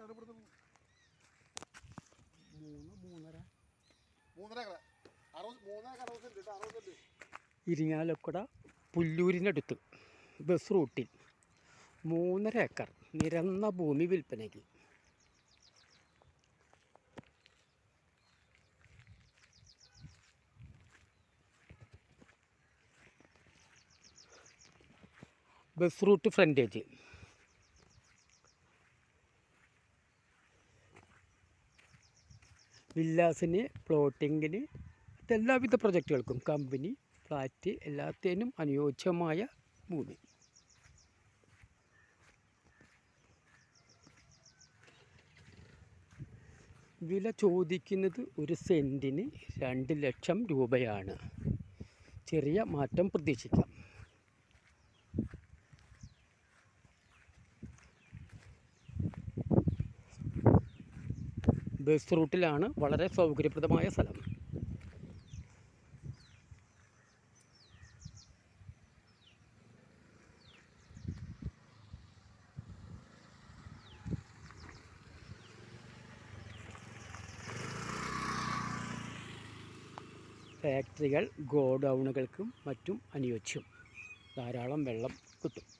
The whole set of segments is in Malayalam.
മൂന്ന് മൂന്നര. മൂന്നര അറുപത് മൂന്നര അറുപത് അറുപത് സെന്റ്. ഇരിങ്ങാലക്കുട പുല്ലൂരിനടുത്ത് ബസ് റൂട്ടിൽ. മൂന്നര ഏക്കർ നിരന്ന ഭൂമി വിൽപ്പനയ്ക്ക്. Bus route frontage. വില്ലാസിന് പ്ലോട്ടിങ്ങിന് എല്ലാവിധ പ്രൊജക്റ്റുകൾക്കും കമ്പനി ഫ്ലാറ്റ് എല്ലാത്തിനും അനുയോജ്യമായ ഭൂമി. വില ചോദിക്കുന്നത് ഒരു സെന്റിന് രണ്ട് ലക്ഷം രൂപയാണ്. ചെറിയ മാറ്റം പ്രതീക്ഷിക്കാം. ബസ് റൂട്ടിലാണ് വളരെ സൗകര്യപ്രദമായ സ്ഥലം. ഫാക്ടറികൾ ഗോഡൗണുകൾക്കും മറ്റും അനുയോജ്യം. ധാരാളം വെള്ളം കിട്ടും.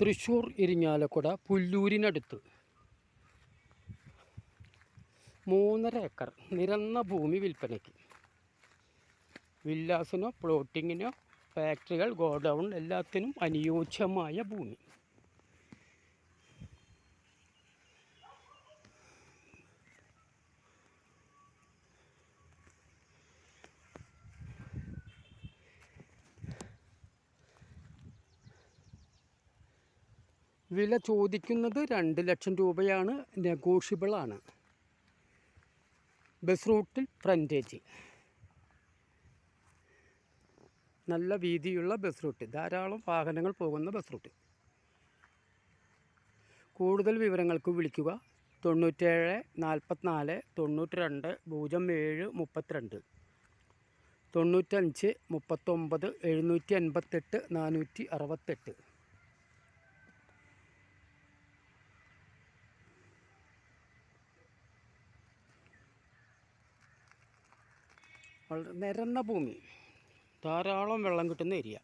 തൃശ്ശൂർ ഇരിഞ്ഞാലക്കുട പുല്ലൂരിനടുത്ത്. മൂന്നര ഏക്കർ നിരന്ന ഭൂമി വിൽപ്പനയ്ക്ക്. വില്ലാസിനോ പ്ലോട്ടിങ്ങിനോ ഫാക്ടറികൾ ഗോഡൗൺ എല്ലാത്തിനും അനുയോജ്യമായ ഭൂമി. വില ചോദിക്കുന്നത് രണ്ട് ലക്ഷം രൂപയാണ് നെഗോഷ്യബിളാണ്. ബസ് റൂട്ടിൽ ഫ്രണ്ടേജ്. നല്ല വീതിയുള്ള ബസ് റൂട്ട്. ധാരാളം വാഹനങ്ങൾ പോകുന്ന ബസ് റൂട്ട്. കൂടുതൽ വിവരങ്ങൾക്ക് വിളിക്കുക. തൊണ്ണൂറ്റേഴ് നാൽപ്പത്തിനാല് തൊണ്ണൂറ്റി രണ്ട് പൂജ്യം ഏഴ് മുപ്പത്തിരണ്ട്. തൊണ്ണൂറ്റഞ്ച് മുപ്പത്തൊമ്പത് എഴുന്നൂറ്റി എൺപത്തെട്ട് നാനൂറ്റി അറുപത്തെട്ട്. വളരെ നിരന്ന ഭൂമി. ധാരാളം വെള്ളം കിട്ടുന്ന ഏരിയ.